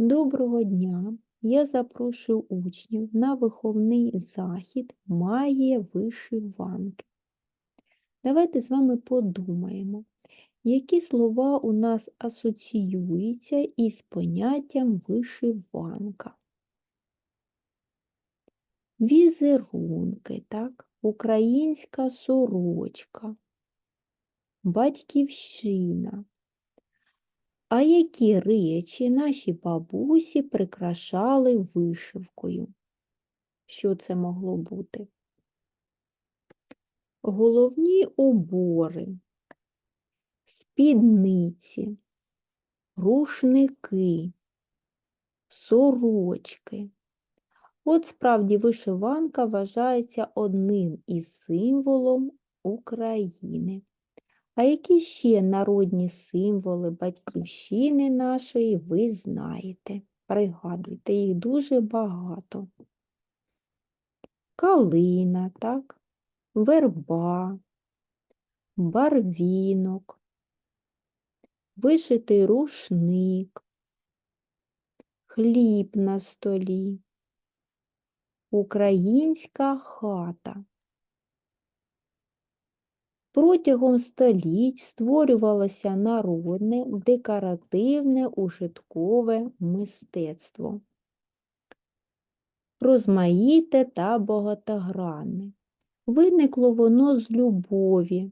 Доброго дня! Я запрошую учнів на виховний захід Магія вишиванки. Давайте з вами подумаємо, які слова у нас асоціюються із поняттям вишиванка. Візерунки, так? Українська сорочка, батьківщина. А які речі наші бабусі прикрашали вишивкою? Що це могло бути? Головні убори, спідниці, рушники, сорочки. От справді вишиванка вважається одним із символом України. А які ще народні символи батьківщини нашої ви знаєте? Пригадуйте, їх дуже багато. Калина, так? Верба, барвінок, вишитий рушник, хліб на столі, українська хата. Протягом століть створювалося народне декоративне ужиткове мистецтво, розмаїте та багатогранне. Виникло воно з любові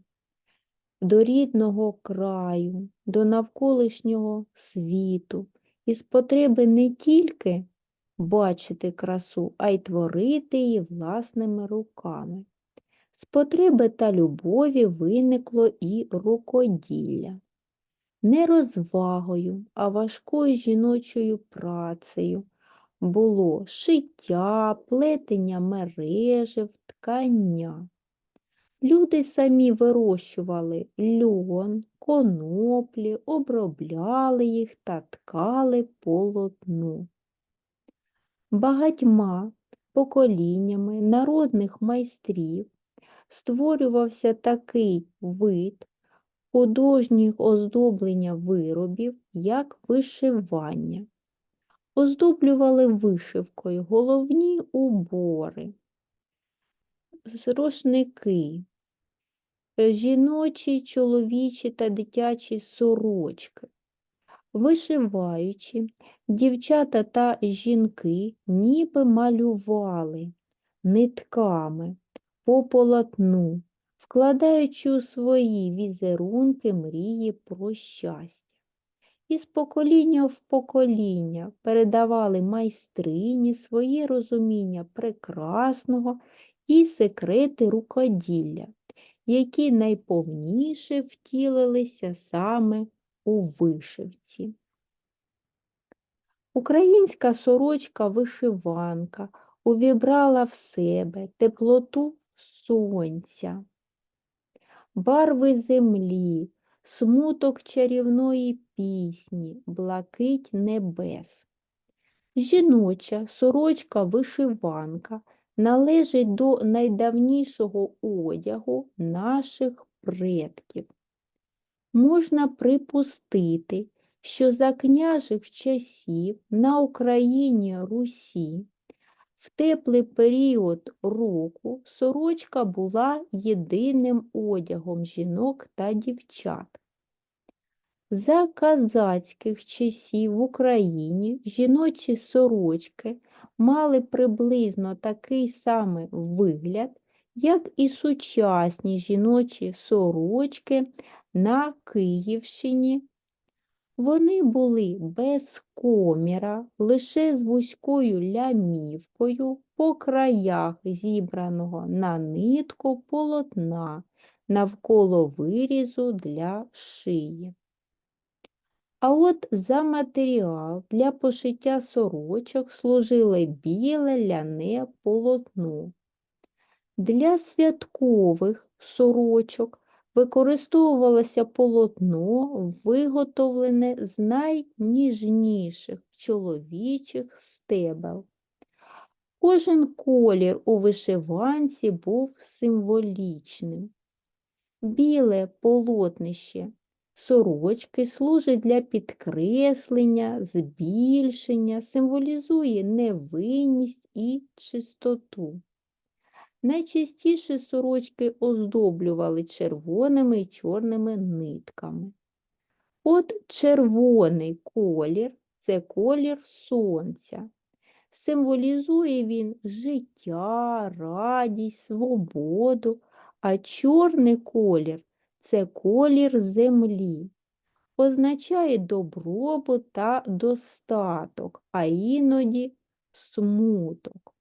до рідного краю, до навколишнього світу, із потреби не тільки бачити красу, а й творити її власними руками. З потреби та любові виникло і рукоділля. Не розвагою, а важкою жіночою працею було шиття, плетення мережів, ткання. Люди самі вирощували льон, коноплі, обробляли їх та ткали полотно. Багатьма поколіннями народних майстрів створювався такий вид художніх оздоблення виробів, як вишивання. Оздоблювали вишивкою головні убори, рушники, жіночі, чоловічі та дитячі сорочки. Вишиваючи, дівчата та жінки ніби малювали нитками по полотну, вкладаючи у свої візерунки мрії про щастя. Із покоління в покоління передавали майстрині свої розуміння прекрасного і секрети рукоділля, які найповніше втілилися саме у вишивці. Українська сорочка-вишиванка увібрала в себе теплоту сонця, барви землі, смуток чарівної пісні, блакить небес. Жіноча сорочка-вишиванка належить до найдавнішого одягу наших предків. Можна припустити, що за княжих часів на Україні Русі в теплий період року сорочка була єдиним одягом жінок та дівчат. За казацьких часів в Україні жіночі сорочки мали приблизно такий самий вигляд, як і сучасні жіночі сорочки на Київщині вони були без коміра, лише з вузькою лямівкою по краях зібраного на нитку полотна навколо вирізу для шиї. А от за матеріал для пошиття сорочок служило біле ляне полотно. Для святкових сорочок використовувалося полотно, виготовлене з найніжніших чоловічих стебел. Кожен колір у вишиванці був символічним. Біле полотнище Сорочки служить для підкреслення, збільшення, символізує невинність і чистоту. Найчастіше сорочки оздоблювали червоними і чорними нитками. От червоний колір це колір сонця. Символізує він життя, радість, свободу, а чорний колір це колір землі. Означає добробут та достаток, а іноді смуток.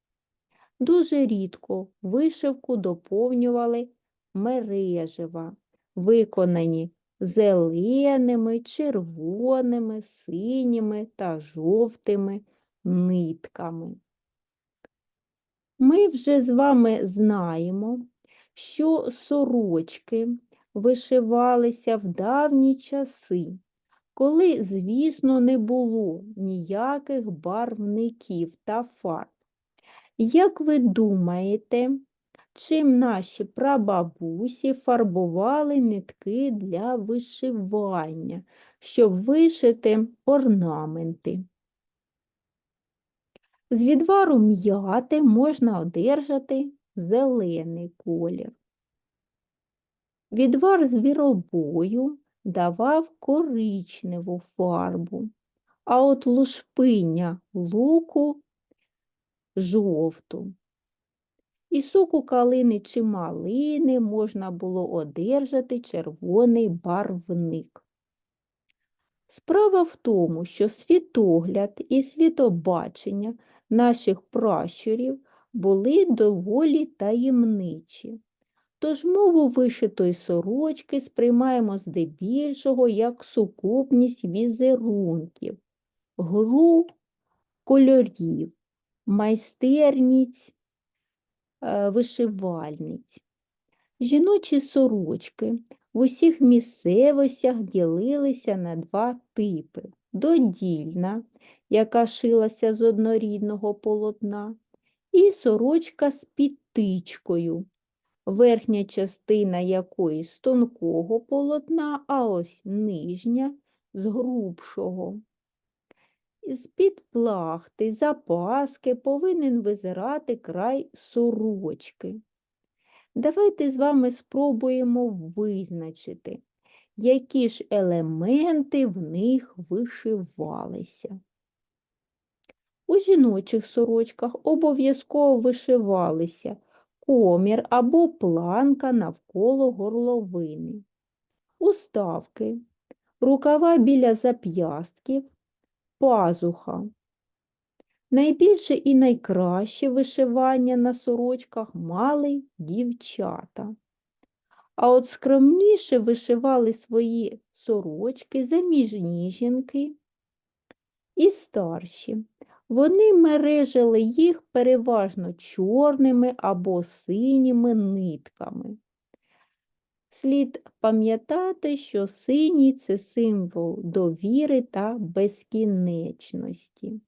Дуже рідко вишивку доповнювали мережева, виконані зеленими, червоними, синіми та жовтими нитками. Ми вже з вами знаємо, що сорочки вишивалися в давні часи, коли, звісно, не було ніяких барвників та фарб. Як ви думаєте, чим наші прабабусі фарбували нитки для вишивання, щоб вишити орнаменти? З відвару м'яти можна одержати зелений колір. Відвар звіробою давав коричневу фарбу, а от лушпиння луку жовту. І соку калини чи малини можна було одержати червоний барвник. Справа в тому, що світогляд і світобачення наших пращурів були доволі таємничі. Тож мову вишитої сорочки сприймаємо здебільшого як сукупність візерунків, гру кольорів, майстерність е, вишивальниць. Жіночі сорочки в усіх місцевостях ділилися на два типи: додільна, яка шилася з однорідного полотна, і сорочка з підтичкою, верхня частина якої з тонкого полотна, а ось нижня з грубшого. З-під плахти, запаски повинен визирати край сорочки. Давайте з вами спробуємо визначити, які ж елементи в них вишивалися. У жіночих сорочках обов'язково вишивалися комір або планка навколо горловини, уставки, рукава біля зап'ястків, пазуха. Найбільше і найкраще вишивання на сорочках мали дівчата. А от скромніше вишивали свої сорочки заміжні жінки і старші. Вони мережили їх переважно чорними або синіми нитками. Слід пам'ятати, що синій це символ довіри та безкінечності.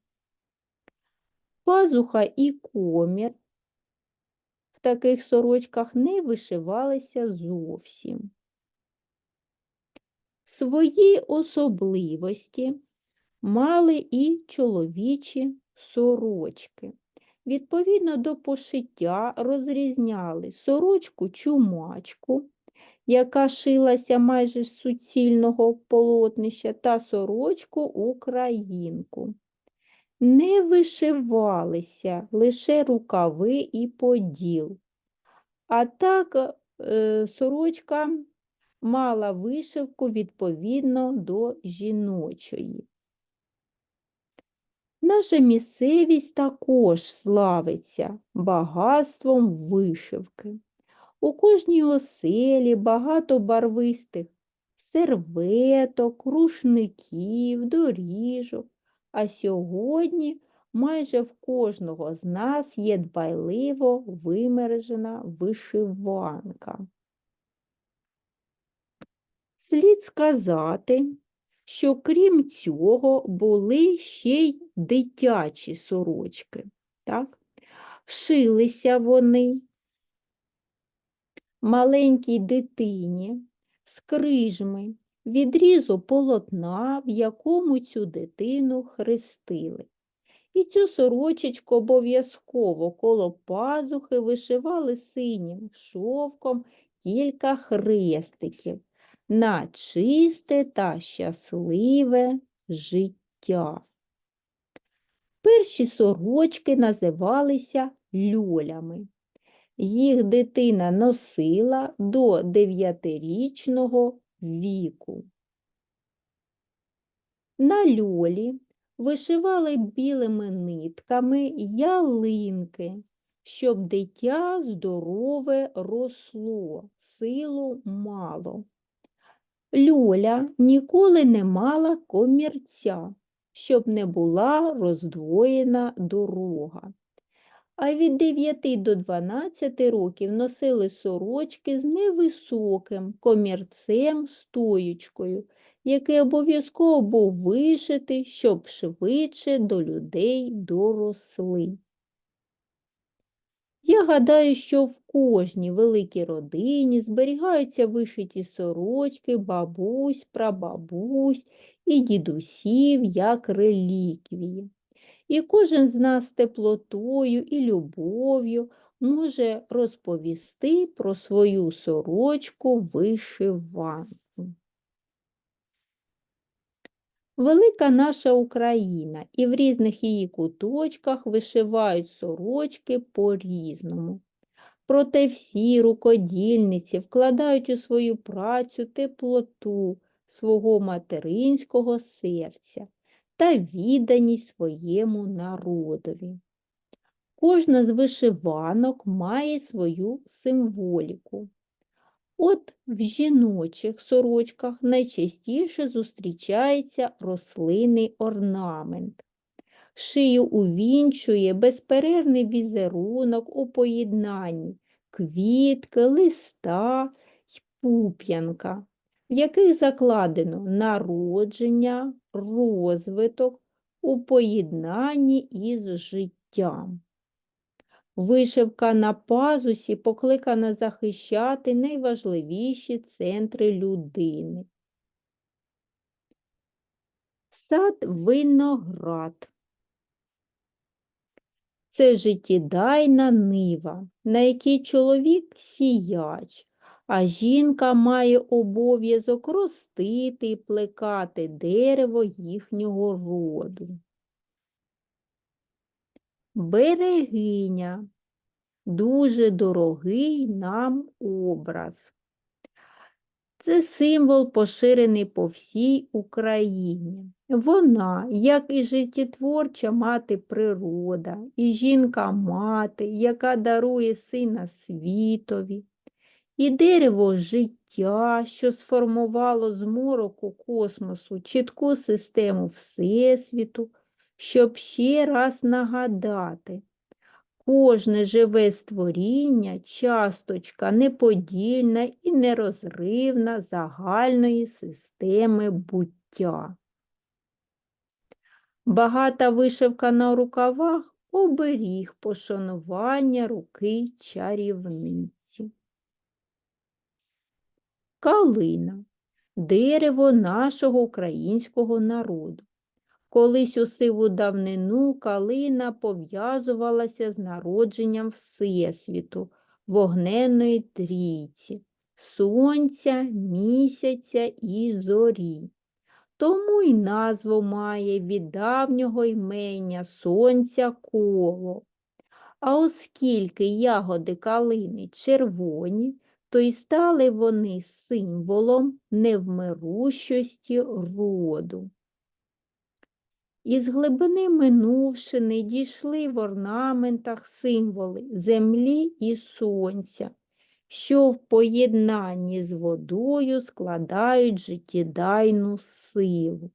Пазуха і комір в таких сорочках не вишивалися зовсім. Свої особливості мали і чоловічі сорочки. Відповідно до пошиття розрізняли сорочку чумачку, яка шилася майже з суцільного полотнища, та сорочку українку. Не вишивалися лише рукави і поділ. А так е, сорочка мала вишивку відповідно до жіночої. Наша місцевість також славиться багатством вишивки. У кожній оселі багато барвистих серветок, рушників, доріжок, а сьогодні майже в кожного з нас є дбайливо вимережена вишиванка. Слід сказати, що крім цього були ще й дитячі сорочки. Так? Шилися вони маленькій дитині з крижми, відрізу полотна, в якому цю дитину хрестили. І цю сорочечку обов'язково коло пазухи вишивали синім шовком кілька хрестиків на чисте та щасливе життя. Перші сорочки називалися льолями. Їх дитина носила до дев'ятирічного віку. На льолі вишивали білими нитками ялинки, щоб дитя здорове росло, силу мало. Льоля ніколи не мала комірця, щоб не була роздвоєна дорога. А від 9 до 12 років носили сорочки з невисоким комірцем стоючкою, який обов'язково був вишитий, щоб швидше до людей доросли. Я гадаю, що в кожній великій родині зберігаються вишиті сорочки бабусь, прабабусь і дідусів як реліквії. І кожен з нас з теплотою і любов'ю може розповісти про свою сорочку вишиванку. Велика наша Україна, і в різних її куточках вишивають сорочки по-різному. Проте всі рукодільниці вкладають у свою працю теплоту свого материнського серця та відданість своєму народові. Кожна з вишиванок має свою символіку. От в жіночих сорочках найчастіше зустрічається рослинний орнамент. Шию увінчує безперервний візерунок у поєднанні квітки, листа й пуп'янка, в яких закладено народження, розвиток у поєднанні із життям. Вишивка на пазусі покликана захищати найважливіші центри людини. Сад виноград. Це життєдайна нива, на якій чоловік сіяч, а жінка має обов'язок ростити і плекати дерево їхнього роду. Берегиня дуже дорогий нам образ. Це символ, поширений по всій Україні. Вона, як і життєтворча мати природа, і жінка-мати, яка дарує сина світові, і дерево життя, що сформувало з мороку космосу чітку систему Всесвіту, щоб ще раз нагадати, кожне живе створіння часточка неподільна і нерозривна загальної системи буття. Багата вишивка на рукавах оберіг пошанування руки чарівниці. Калина дерево нашого українського народу. Колись у сиву давнину калина пов'язувалася з народженням Всесвіту, вогненної трійці, сонця, місяця і зорі. Тому й назву має від давнього ймення сонця коло. А оскільки ягоди калини червоні, то й стали вони символом невмирущості роду. Із глибини минувшини дійшли в орнаментах символи землі і сонця, що в поєднанні з водою складають життєдайну силу.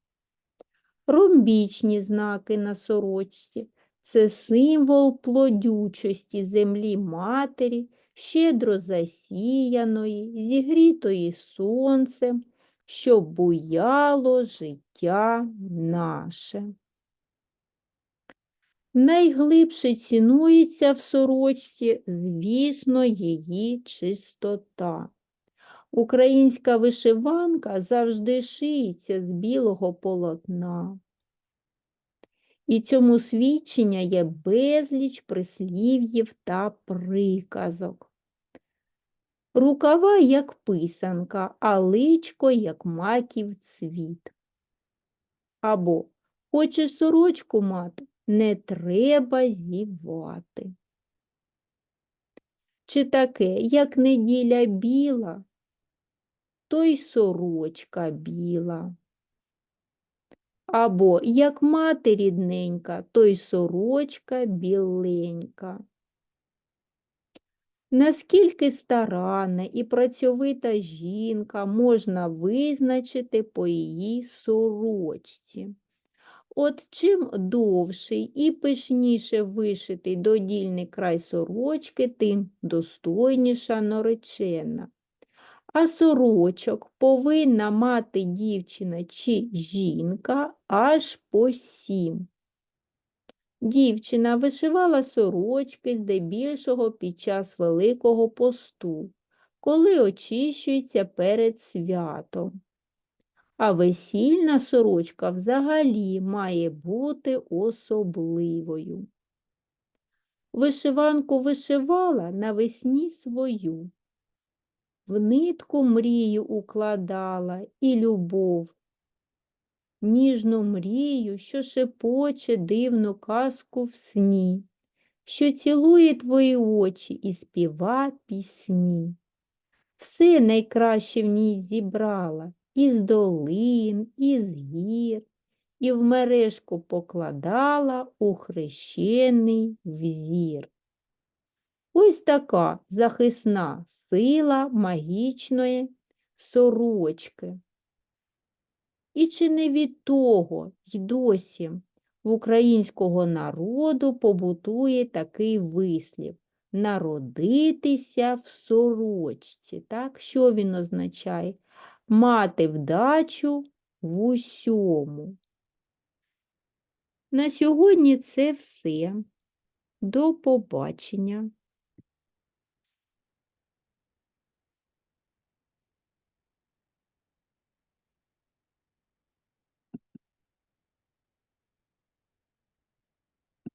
Ромбічні знаки на сорочці це символ плодючості землі матері, щедро засіяної, зігрітої сонцем, щоб буяло життя наше. Найглибше цінується в сорочці, звісно, її чистота. Українська вишиванка завжди шиється з білого полотна. І цьому свідчення є безліч прислів'їв та приказок. Рукава, як писанка, а личко, як маків цвіт. Або хочеш сорочку мати, не треба зівати. Чи таке, як неділя біла, то й сорочка біла. Або як мати рідненька, то й сорочка біленька. Наскільки старанна і працьовита жінка можна визначити по її сорочці. От чим довший і пишніше вишитий додільний край сорочки, тим достойніша наречена. А сорочок повинна мати дівчина чи жінка аж по сім. Дівчина вишивала сорочки здебільшого під час Великого посту, коли очищується перед святом. А весільна сорочка взагалі має бути особливою. Вишиванку вишивала навесні свою, в нитку мрію укладала і любов, ніжну мрію, що шепоче дивну казку в сні, що цілує твої очі і співа пісні. Все найкраще в ній зібрала із долин, із гір, і в мережку покладала у хрещений взір. Ось така захисна сила магічної сорочки. І чи не від того й досі в українського народу побутує такий вислів народитися в сорочці. Так? Що він означає? Мати вдачу в усьому. На сьогодні це все. До побачення.